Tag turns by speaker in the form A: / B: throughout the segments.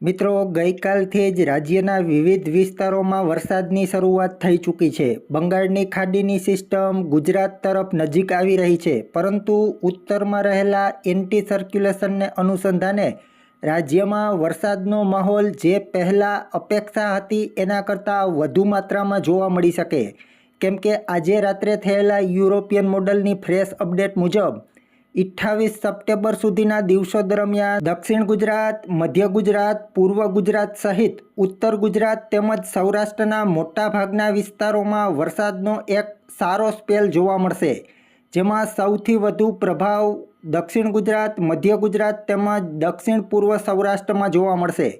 A: મિત્રો, ગઈકાલથી જ રાજ્યના વિવિધ વિસ્તારોમાં વરસાદની શરૂઆત થઈ ચૂકી છે. બંગાળની ખાડીની સિસ્ટમ ગુજરાત તરફ નજીક આવી રહી છે, પરંતુ ઉત્તરમાં રહેલા એન્ટી સર્ક્યુલેશનને અનુસંધાને રાજ્યમાં વરસાદનો માહોલ જે પહેલાં અપેક્ષા હતી, એના કરતાં વધુ માત્રામાં જોવા મળી શકે. કેમ કે આજે રાત્રે થયેલા યુરોપિયન મોડલની ફ્રેશ અપડેટ મુજબ અઠ્ઠાવીસ સપ્ટેમ્બર સુધીના દિવસો દરમિયાન દક્ષિણ ગુજરાત, મધ્ય ગુજરાત, પૂર્વ ગુજરાત સહિત ઉત્તર ગુજરાત તેમજ સૌરાષ્ટ્રના મોટાભાગના વિસ્તારોમાં વરસાદનો એક સારો સ્પેલ જોવા મળશે, જેમાં સૌથી વધુ પ્રભાવ દક્ષિણ ગુજરાત, મધ્ય ગુજરાત તેમજ દક્ષિણ પૂર્વ સૌરાષ્ટ્રમાં જોવા મળશે.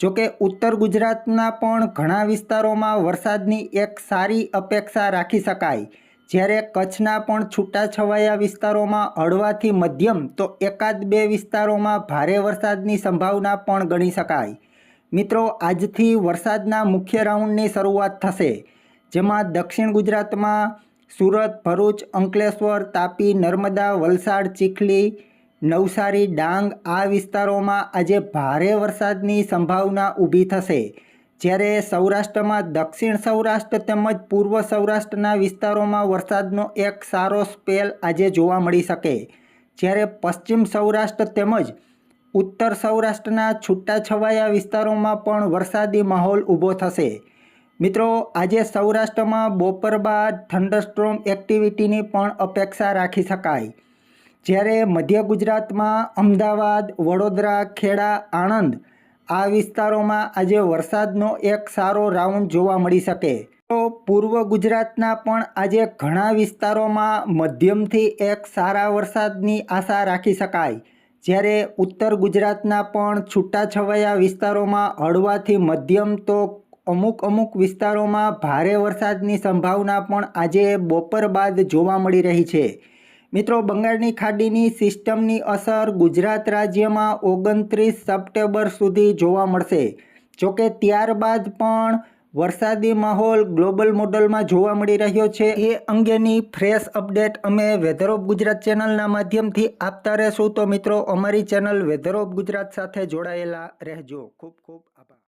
A: જોકે ઉત્તર ગુજરાતના પણ ઘણા વિસ્તારોમાં વરસાદની એક સારી અપેક્ષા રાખી શકાય. જ્યારે કચ્છના પણ છૂટાછવાયા વિસ્તારોમાં હળવાથી મધ્યમ તો એકાદ બે વિસ્તારોમાં ભારે વરસાદની સંભાવના પણ ગણી શકાય. મિત્રો, આજથી વરસાદના મુખ્ય રાઉન્ડની શરૂઆત થશે, જેમાં દક્ષિણ ગુજરાતમાં સુરત, ભરૂચ, અંકલેશ્વર, તાપી, નર્મદા, વલસાડ, ચીખલી, નવસારી, ડાંગ આ વિસ્તારોમાં આજે ભારે વરસાદની સંભાવના ઊભી થશે. જ્યારે સૌરાષ્ટ્રમાં દક્ષિણ સૌરાષ્ટ્ર તેમજ પૂર્વ સૌરાષ્ટ્રના વિસ્તારોમાં વરસાદનો એક સારો સ્પેલ આજે જોવા મળી શકે. જ્યારે પશ્ચિમ સૌરાષ્ટ્ર તેમજ ઉત્તર સૌરાષ્ટ્રના છૂટાછવાયા વિસ્તારોમાં પણ વરસાદી માહોલ ઊભો થશે. મિત્રો, આજે સૌરાષ્ટ્રમાં બપોર બાદ થંડરસ્ટ્રોમ એક્ટિવિટીની પણ અપેક્ષા રાખી શકાય. જ્યારે મધ્ય ગુજરાતમાં અમદાવાદ, વડોદરા, ખેડા, આણંદ આ વિસ્તારોમાં આજે વરસાદનો એક સારો રાઉન્ડ જોવા મળી શકે. તો પૂર્વ ગુજરાતના પણ આજે ઘણા વિસ્તારોમાં મધ્યમથી એક સારા વરસાદની આશા રાખી શકાય. જ્યારે ઉત્તર ગુજરાતના પણ છૂટાછવાયા વિસ્તારોમાં હળવાથી મધ્યમ તો અમુક અમુક વિસ્તારોમાં ભારે વરસાદની સંભાવના પણ આજે બપોર બાદ જોવા મળી રહી છે. મિત્રો, બંગાળની ખાડીની સિસ્ટમની અસર ગુજરાત રાજ્યમાં ઓગણત્રીસ સપ્ટેમ્બર સુધી જોવા મળશે. જોકે ત્યારબાદ પણ વરસાદી માહોલ ગ્લોબલ મોડલમાં જોવા મળી રહ્યો છે. એ અંગેની ફ્રેશ અપડેટ અમે વેધર ઓફ ગુજરાત ચેનલના માધ્યમથી આપતા રહેશું. તો મિત્રો, અમારી ચેનલ વેધર ઓફ ગુજરાત સાથે જોડાયેલા રહેજો. ખૂબ ખૂબ